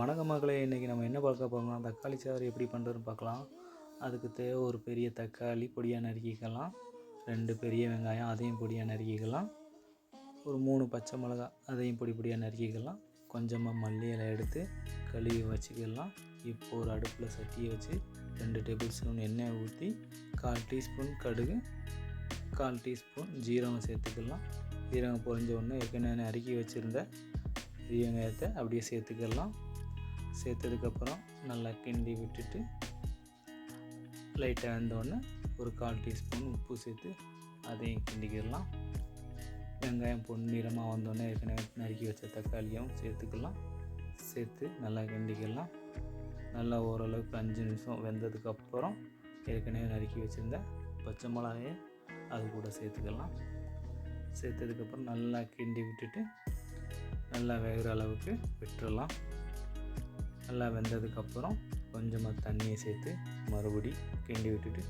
வணக்க மக்களே இன்றைக்கி நம்ம என்ன பார்க்க போகிறோம்னா தக்காளி சாறு எப்படி பண்ணுறதுன்னு பார்க்கலாம். அதுக்கு தேவை ஒரு பெரிய தக்காளி பொடியாக நறுக்கிக்கலாம். ரெண்டு பெரிய வெங்காயம் அதையும் பொடியாக நறுக்கிக்கலாம். ஒரு மூணு பச்சை மிளகா அதையும் பொடி பொடியாக நறுக்கிக்கலாம். கொஞ்சமாக மல்லி இலை எடுத்து கழுவி வச்சுக்கலாம். இப்போ ஒரு அடுப்பில் சட்டியை வச்சு ரெண்டு டேபிள் ஸ்பூன் எண்ணெய் ஊற்றி கால் டீஸ்பூன் கடுகு கால் டீஸ்பூன் ஜீரகம் சேர்த்துக்கலாம். ஜீரகம் பொறிஞ்ச உடனே ஏற்கனவே நறுக்கி வச்சுருந்த பெரிய வெங்காயத்தை அப்படியே சேர்த்துக்கலாம். சேர்த்ததுக்கப்புறம் நல்லா கிண்டி விட்டுட்டு லைட்டாக வெந்தோடனே ஒரு கால் டீஸ்பூன் உப்பு சேர்த்து அதையும் கிண்டிக்கிடலாம். வெங்காயம் பொன்னிறமாக வந்தோடனே ஏற்கனவே நறுக்கி வச்ச தக்காளியும் சேர்த்துக்கலாம். சேர்த்து நல்லா கிண்டிக்கிடலாம் நல்லா ஓரளவுக்கு அஞ்சு நிமிஷம் வெந்ததுக்கப்புறம் ஏற்கனவே நறுக்கி வச்சுருந்த பச்சை மிளகாயை அது கூட சேர்த்துக்கலாம். சேர்த்ததுக்கப்புறம் நல்லா கிண்டி விட்டுட்டு நல்லா வேகிற அளவுக்கு விட்டுறலாம். நல்லா வெந்ததுக்கப்புறம் கொஞ்சமாக தண்ணியை சேர்த்து மறுபடி கிண்டி விட்டுட்டு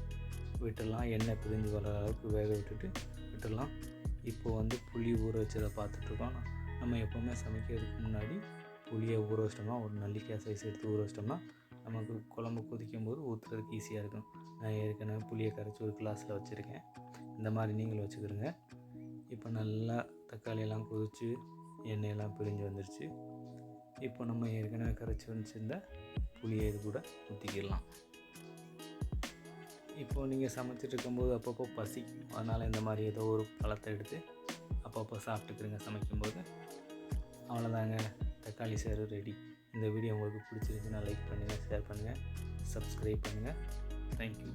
விட்டுடலாம். எண்ணெய் பிரிஞ்சு வர அளவுக்கு வேக விட்டுட்டு விட்டுடலாம். இப்போது வந்து புளி ஊற வச்சதை பார்த்துட்ருக்கோம். நம்ம எப்போவுமே சமைக்கிறதுக்கு முன்னாடி புளியை ஊற வச்சிட்டோம்னா ஒரு நல்லிக்காய் சைஸ் எடுத்து ஊற வச்சிட்டோம்னா நமக்கு குழம்பு கொதிக்கும் போது ஊற்றுறதுக்கு ஈஸியாக இருக்கும். நான் ஏற்கனவே புளியை கரைச்சி ஒரு கிளாஸில் வச்சுருக்கேன். இந்த மாதிரி நீங்களும் வச்சுக்கிறோங்க இப்போ நல்லா தக்காளியெல்லாம் கொதித்து எண்ணெயெல்லாம் பிரிஞ்சு வந்துருச்சு. இப்போ நம்ம ஏற்கனவே கரைச்சி வச்சுருந்த புளியை இது கூட ஊற்றிக்கிடலாம் இப்போது நீங்கள் சமைச்சிட்டு இருக்கும்போது அப்பப்போ பசி. அதனால் இந்த மாதிரி ஏதோ ஒரு பழத்தை எடுத்து அப்பப்போ சாப்பிட்டுக்கிறங்க சமைக்கும்போது. அவ்வளோதாங்க. தக்காளி சேரு ரெடி இந்த வீடியோ உங்களுக்கு பிடிச்சிருந்துச்சுன்னா லைக் பண்ணுங்கள் ஷேர் பண்ணுங்கள் சப்ஸ்கிரைப் பண்ணுங்கள் தேங்க்யூ